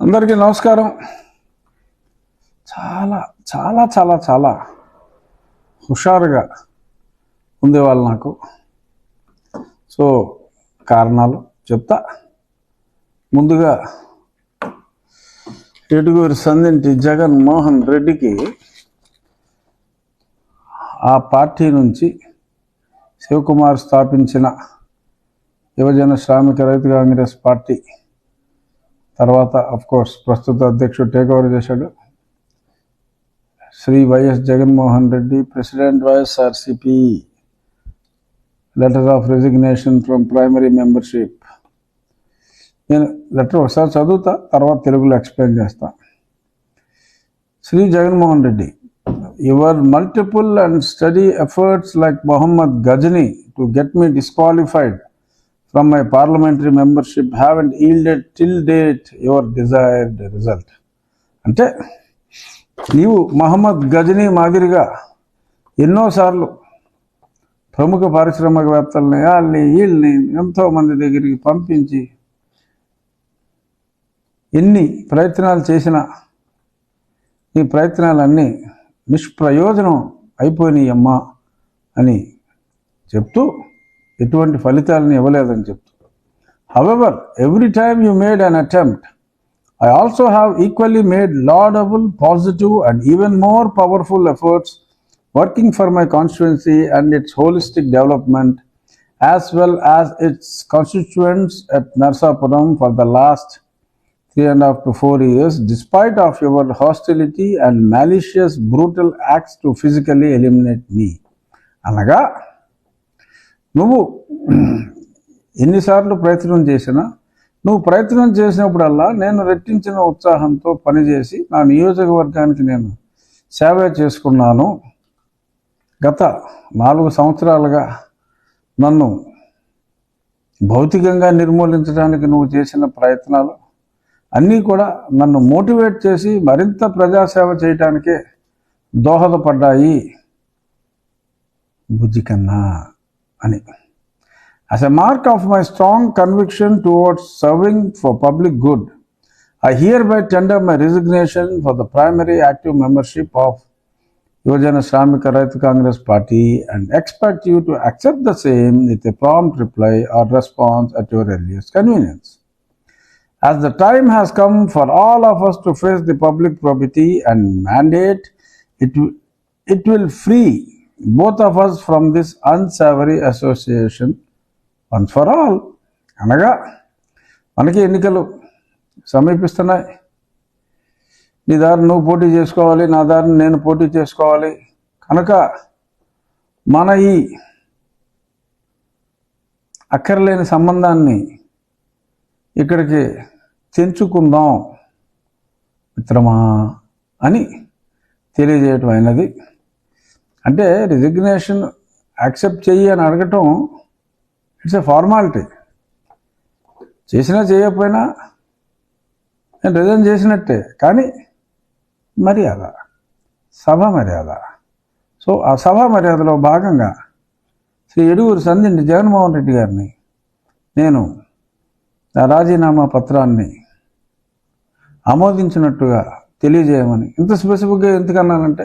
అందరికీ నమస్కారం. చాలా చాలా చాలా చాలా హుషారుగా ఉండేవాళ్ళు నాకు. సో కారణాలు చెప్తా. ముందుగా ఏడుగురు సందింటి జగన్ మోహన్ రెడ్డికి ఆ పార్టీ నుంచి శివకుమార్ స్థాపించిన యువజన శ్రామిక రైతు కాంగ్రెస్ పార్టీ తర్వాత అఫ్ కోర్స్ ప్రస్తుత అధ్యక్షుడు టేక్ ఓవర్ చేశాడు. Sri YS Jaganmohan Reddy president YSRCP letter of resignation from primary membership నేను లెటర్ ఒకసారి చదువుతా తర్వాత తెలుగులో ఎక్స్ప్లెయిన్ చేస్తా. Sri Jaganmohan Reddy your multiple and study efforts like Mohammad Ghazni to get me disqualified from my parliamentary membership haven't yielded till date your desired result. అంటే నీవు మహమ్మద్ గజనీ మాదిరిగా ఎన్నోసార్లు ప్రముఖ పారిశ్రామికవేత్తల్ని వాళ్ళని వీళ్ళని ఎంతోమంది దగ్గరికి పంపించి ఎన్ని ప్రయత్నాలు చేసినా నీ ప్రయత్నాలన్నీ నిష్ప్రయోజనం అయిపోయినాయి అమ్మా అని చెప్తూ ఎటువంటి ఫలితాలను ఇవ్వలేదని చెప్తున్నారు however every time you made an attempt I also have equally made laudable positive and even more powerful efforts working for my constituency and its holistic development as well as its constituents at Narsapuram for the last three and half to four years despite of your hostility and malicious brutal acts to physically eliminate me అనగా నువ్వు ఎన్నిసార్లు ప్రయత్నం చేసినా నువ్వు ప్రయత్నం చేసినప్పుడల్లా నేను రెట్టించిన ఉత్సాహంతో పనిచేసి నా నియోజకవర్గానికి నేను సేవ చేసుకున్నాను. గత నాలుగు సంవత్సరాలుగా నన్ను భౌతికంగా నిర్మూలించడానికి నువ్వు చేసిన ప్రయత్నాలు అన్నీ కూడా నన్ను మోటివేట్ చేసి మరింత ప్రజాసేవ చేయటానికే దోహదపడ్డాయి. బుద్ధి కన్నా. అని As a mark of my strong conviction towards serving for public good, I hereby tender my resignation for the primary active membership of Yojana Shramika Raitu Congress Party and expect you to accept the same with a prompt reply or response at your earliest convenience. As the time has come for all of us to face the public probity and mandate, it, it will free both of us from this unsavoury association one for all అనగా మనకి ఎన్నికలు సమీపిస్తున్నాయి. నీ దారి నువ్వు పోటీ చేసుకోవాలి నా దారిని నేను పోటీ చేసుకోవాలి. కనుక మన ఈ అక్కర్లేని సంబంధాన్ని ఇక్కడికి తెంచుకుందాం మిత్రమా అని తెలియజేయటం అయినది అంటే రిజిగ్నేషన్ యాక్సెప్ట్ చెయ్యి అని అడగటం ఇట్స్ ఎ ఫార్మాలిటీ చేసినా చేయకపోయినా నేను రిజైన్ చేసినట్టే. కానీ మర్యాద సభ మర్యాద. సో ఆ సభ మర్యాదలో భాగంగా శ్రీ ఎడుగురు సంధిండి జగన్మోహన్ రెడ్డి గారిని నేను నా రాజీనామా పత్రాన్ని ఆమోదించినట్టుగా తెలియజేయమని. ఇంత స్పెసిఫిక్గా ఎందుకన్నానంటే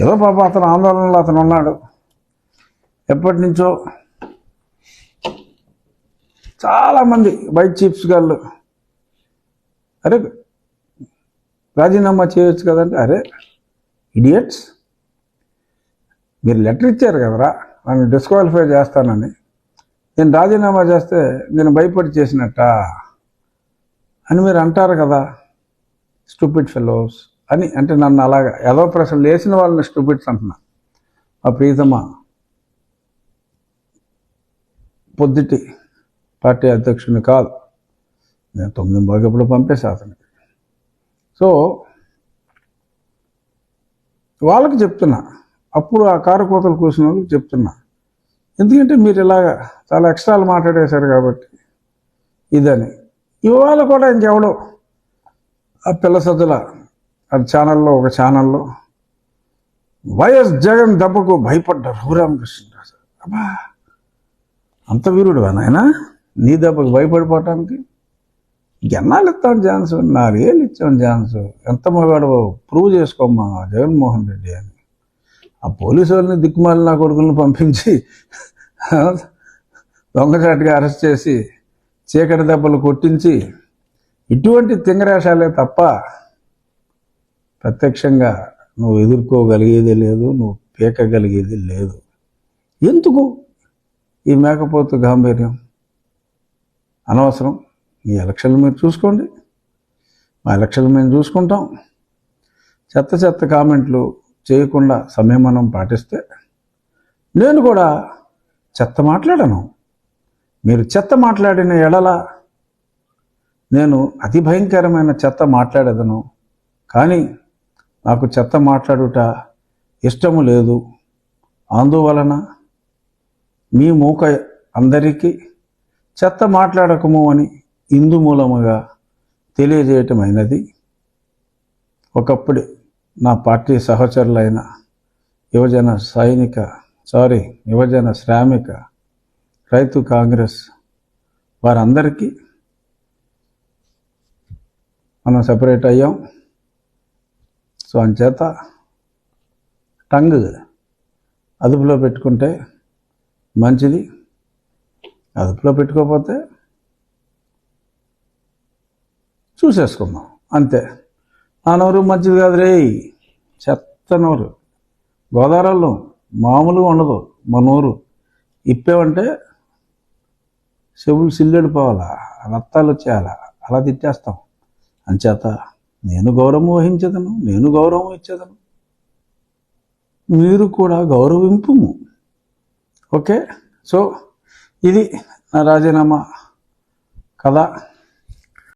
ఏదో పాప అతను ఆందోళనలో అతను ఉన్నాడు. ఎప్పటి నుంచో చాలామంది వైట్ చీఫ్స్ గాళ్ళు అరే రాజీనామా చేయొచ్చు కదంటే అరే ఇడియట్స్ మీరు లెటర్ ఇచ్చారు కదరా? నన్ను డిస్క్వాలిఫై చేస్తానని. నేను రాజీనామా చేస్తే నేను భయపడి చేసినట్ట? అని మీరు అంటారు కదా స్టూపిడ్ ఫెలోస్. అని అంటే నన్ను అలాగా ఏదో ప్రశ్నలు లేచిన వాళ్ళని స్టూపిట్స్ అంటున్నా. మా ప్రీతమ పొద్దుటి పార్టీ అధ్యక్షుని కాదు. నేను తొమ్మిది బాగప్పుడు పంపేసా అతనికి సో వాళ్ళకి చెప్తున్నా. అప్పుడు ఆ కారు కోతలు కూర్చున్న వాళ్ళకి చెప్తున్నా. ఎందుకంటే మీరు ఇలాగా చాలా ఎక్స్ట్రాలు మాట్లాడేశారు కాబట్టి ఇదని. ఇవాళ కూడా ఇంకెవడో ఆ పిల్ల సజ్జల ఛానల్లో ఒక ఛానల్లో వైఎస్ జగన్ దెబ్బకు భయపడ్డారు రఘురామకృష్ణరాజు అబ్బా అంత వీరుడు నాయన? నీ దెబ్బకు భయపడిపోవటానికి ఎన్నాళ్ళు ఇస్తాం ఛాన్స్? నాలుగేళ్ళు ఇచ్చాం ఛాన్స్. ఎంత మగాడు ప్రూవ్ చేసుకోమ్మా జగన్మోహన్ రెడ్డి అని. ఆ పోలీసు వాళ్ళని దిక్కుమాలి నా కొడుకులను పంపించి దొంగచాటుగా అరెస్ట్ చేసి చీకటి దెబ్బలు కొట్టించి ఇటువంటి తింగరేషాలే తప్ప ప్రత్యక్షంగా నువ్వు ఎదుర్కోగలిగేది లేదు నువ్వు పీకగలిగేది లేదు. ఎందుకు ఈ మేకపోతు గాంభీర్యం? అనవసరం. మీ ఎలక్షన్లు మీరు చూసుకోండి. మా ఎలక్షన్లు మేము చూసుకుంటాం. చెత్త చెత్త కామెంట్లు చేయకుండా సంయమనం పాటిస్తే నేను కూడా చెత్త మాట్లాడను. మీరు చెత్త మాట్లాడిన ఎడల నేను అతి భయంకరమైన చెత్త మాట్లాడేదను. కానీ నాకు చెత్త మాట్లాడుట ఇష్టము లేదు. అందువలన మీ మూక అందరికీ చెత్త మాట్లాడకము అని ఇందు మూలముగా తెలియజేయటమైనది. ఒకప్పుడు నా పార్టీ సహచరులైన యువజన సైనిక సారీ యువజన శ్రామిక రైతు కాంగ్రెస్ వారందరికీ మనం సెపరేట్ అయ్యాం. సో అంచేత టంగ్ అదుపులో పెట్టుకుంటే మంచిది. అదుపులో పెట్టుకోకపోతే చూసేసుకుందాం. అంతే. నా నోరు మంచిది కాదు రే. చెత్త నోరు. గోదావరిలో మామూలుగా ఉండదు మా నోరు. ఇప్పేవంటే చెవులు సిల్లెడిపోవాలా రక్తాలు వచ్చేయాలా అలా తిట్టేస్తాం. అంచేత నేను గౌరవం వహించదను నేను గౌరవం ఇచ్చేదను. మీరు కూడా గౌరవింపుము. ఓకే? సో ఇది నా రాజీనామా కథ.